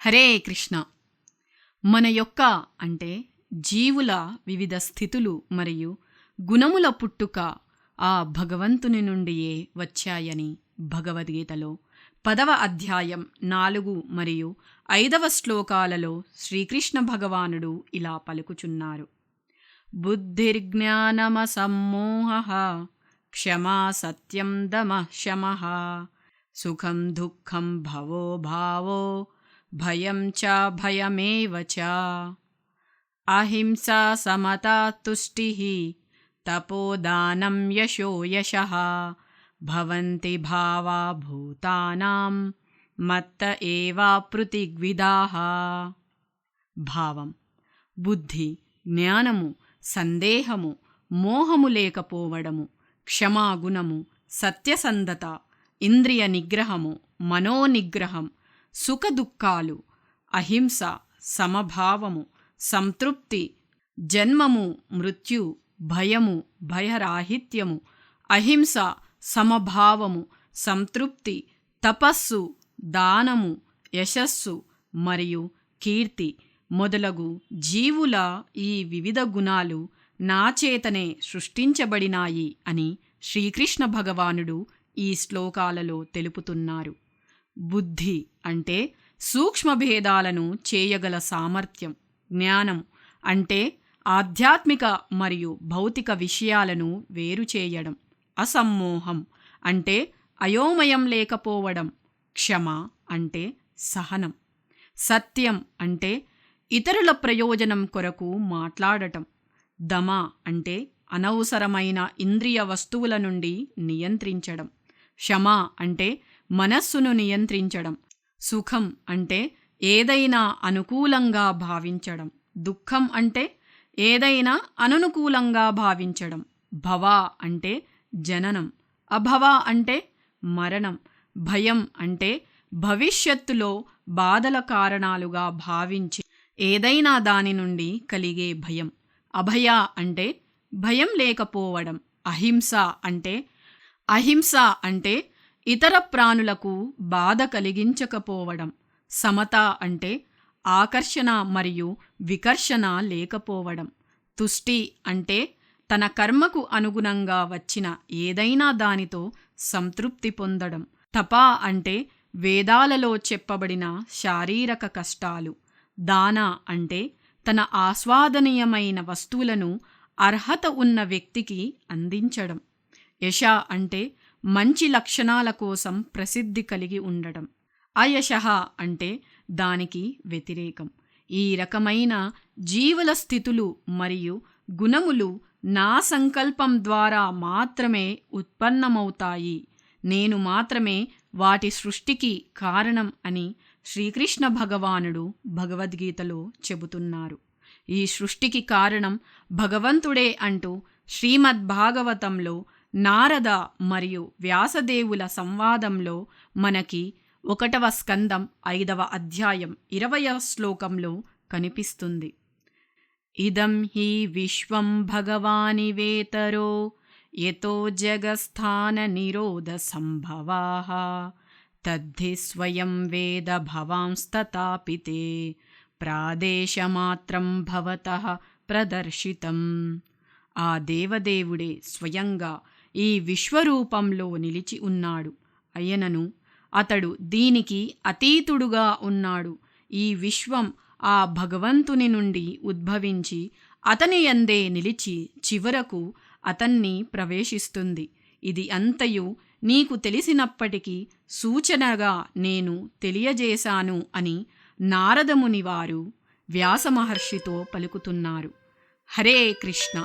హరే కృష్ణ. మన యొక్క అంటే జీవుల వివిధ స్థితులు మరియు గుణముల పుట్టుక ఆ భగవంతుని నుండియే వచ్చాయని భగవద్గీతలో పదవ అధ్యాయం నాలుగు మరియు ఐదవ శ్లోకాలలో శ్రీకృష్ణ భగవానుడు ఇలా పలుకుచున్నారు. బుద్ధిర్జ్ఞానమసమ్మోహ క్షమా సత్యం దమ శమ సుఖం దుఃఖం భవో భావో భయం చ భయమేవ చ అహింసా సమతా తుష్టిః తపోదానం యశో యశః భవంతి భావా భూతానాం మత్త ఏవా పృథిగ్విదాః భావం బుద్ధి జ్ఞానము సందేహము మోహము లేకపోవడము క్షమాగుణము సత్యసంధత ఇంద్రియ నిగ్రహము మనోనిగ్రహం సుఖదుఖాలు అహింస సమభావము సంతృప్తి జన్మము మృత్యు భయము భయరాహిత్యము అహింస సమభావము సంతృప్తి తపస్సు దానము యశస్సు మరియు కీర్తి మొదలగు జీవుల ఈ వివిధ గుణాలు నాచేతనే సృష్టించబడినాయి అని శ్రీకృష్ణ భగవానుడు ఈ శ్లోకాలలో తెలుపుతున్నారు. బుద్ధి అంటే సూక్ష్మభేదాలను చేయగల సామర్థ్యం జ్ఞానం అంటే ఆధ్యాత్మిక మరియు భౌతిక విషయాలను వేరు చేయడం. అసమ్మోహం అంటే అయోమయం లేకపోవడం. క్షమ అంటే సహనం. సత్యం అంటే ఇతరుల ప్రయోజనం కొరకు మాట్లాడటం. దమ అంటే అనవసరమైన ఇంద్రియ వస్తువుల నుండి నియంత్రించడం. క్షమ అంటే మనస్సును నియంత్రించడం. సుఖం అంటే ఏదైనా అనుకూలంగా భావించడం. దుఃఖం అంటే ఏదైనా అననుకూలంగా భావించడం. భవ అంటే జననం. అభవ అంటే మరణం. భయం అంటే భవిష్యత్తులో బాధల కారణాలుగా భావించి ఏదైనా దాని నుండి కలిగే భయం. అభయ అంటే భయం లేకపోవడం. అహింస అంటే అహింస అంటే ఇతర ప్రాణులకు బాధ కలిగించకపోవడం సమత అంటే ఆకర్షణ మరియు వికర్షణ లేకపోవడం తుష్టి అంటే తన కర్మకు అనుగుణంగా వచ్చిన ఏదైనా దానితో సంతృప్తి పొందడం తప అంటే వేదాలలో చెప్పబడిన శారీరక కష్టాలు దాన అంటే తన ఆస్వాదనీయమైన వస్తువులను అర్హత ఉన్న వ్యక్తికి అందించడం యశ అంటే మంచి లక్షణాల కోసం ప్రసిద్ధి కలిగి ఉండడం. అయశ అంటే దానికి వ్యతిరేకం. ఈ రకమైన జీవుల స్థితులు మరియు గుణములు నా సంకల్పం ద్వారా మాత్రమే ఉత్పన్నమవుతాయి. నేను మాత్రమే వాటి సృష్టికి కారణం అని శ్రీకృష్ణ భగవానుడు భగవద్గీతలో చెబుతున్నారు. ఈ సృష్టికి కారణం భగవంతుడే అంటూ శ్రీమద్భాగవతంలో నారద మరియు వ్యాసదేవుల సంవాదంలో మనకి ఒకటవ స్కందం ఐదవ అధ్యాయం ఇరవయ శ్లోకంలో కనిపిస్తుంది. ఇదం హి విశ్వం భగవానివేతరో యతో జగస్థాన నిరోధ సంభవా తద్ధి స్వయం వేద భవాంస్తతాపితే ప్రాదేశమాత్రం భవత ప్రదర్శితం. ఆ దేవదేవుడే స్వయంగా ఈ విశ్వరూపంలో నిలిచి ఉన్నాడు. అయనను అతడు దీనికి అతీతుడుగా ఉన్నాడు. ఈ విశ్వం ఆ భగవంతుని నుండి ఉద్భవించి అతని యందే నిలిచి చివరకు అతన్ని ప్రవేశిస్తుంది. ఇది అంతయు నీకు తెలిసినప్పటికీ సూచనగా నేను తెలియజేశాను అని నారదముని వారు వ్యాసమహర్షితో పలుకుతున్నారు. హరే కృష్ణ!